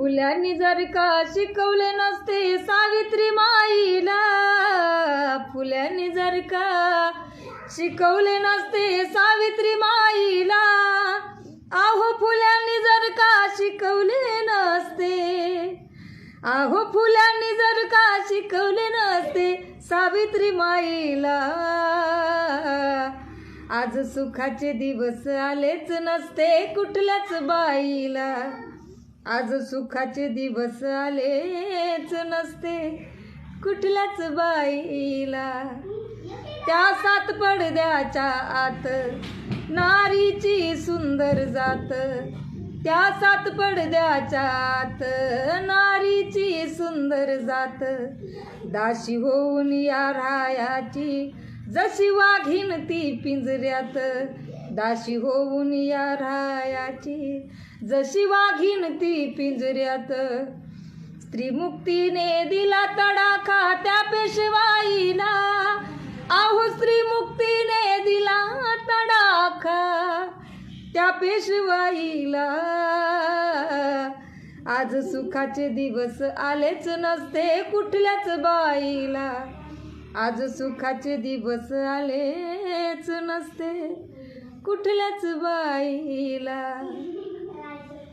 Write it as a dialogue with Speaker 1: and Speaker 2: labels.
Speaker 1: फुल्यांनी जर का शिकवले नसते सावित्री माईला फुल्यांनी जर का शिकवले नसते सावित्री माईला आहो फुल्यांनी जर का शिकवले नसते आहो फुल्यांनी जर का शिकवले नसते सावित्री माईला. आज सुखाचे दिवस आलेच नसते कुठल्याच बाईला. आज सुखाचे दिवस आलेच नसते. कुठल्याच बाईला त्या सात पडद्याच्या आत नारीची सुंदर जात. त्या सात पडद्याच्या आत नारीची सुंदर जात. दाशी होऊन या रायाची जशी वाघीन ती पिंजऱ्यात. दाशी होऊन या रायाची. जशी वाघीन ती पिंजऱ्यात. स्त्रीमुक्तीने दिला तडाखा त्या पेशवाईला. आहो स्त्रीमुक्तीने दिला तडाखा त्या पेशवाईला. आज सुखाचे दिवस आलेच नसते कुठल्याच बाईला. आज सुखाचे दिवस आलेच नसते कुठल्याच बाईला